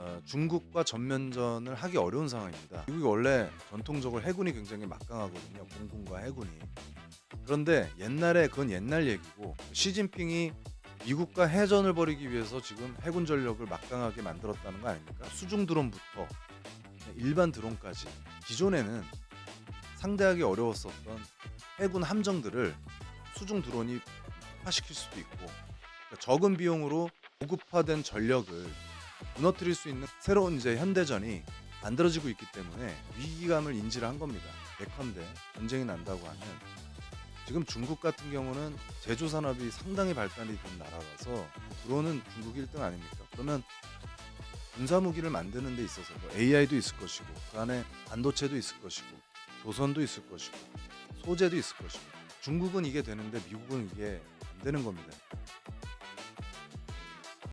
어, 중국과 전면전을 하기 어려운 상황입니다. 미국이 원래 전통적으로 해군이 굉장히 막강하거든요. 공군과 해군이. 그런데 옛날에 그건 옛날 얘기고 시진핑이 미국과 해전을 벌이기 위해서 지금 해군 전력을 막강하게 만들었다는 거 아닙니까? 수중 드론부터 일반 드론까지 기존에는 상대하기 어려웠었던 해군 함정들을 수중 드론이 폭파시킬 수도 있고 그러니까 적은 비용으로 고급화된 전력을 무너뜨릴 수 있는 새로운 이제 현대전이 만들어지고 있기 때문에 위기감을 인지를 한 겁니다. 예컨대 전쟁이 난다고 하면 지금 중국 같은 경우는 제조 산업이 상당히 발달이 된 나라라서 드론은 중국 1등 아닙니까? 그러면 군사 무기를 만드는 데 있어서 뭐 AI도 있을 것이고 그 안에 반도체도 있을 것이고 조선도 있을 것이고 소재도 있을 것이고 중국은 이게 되는데 미국은 이게 안 되는 겁니다.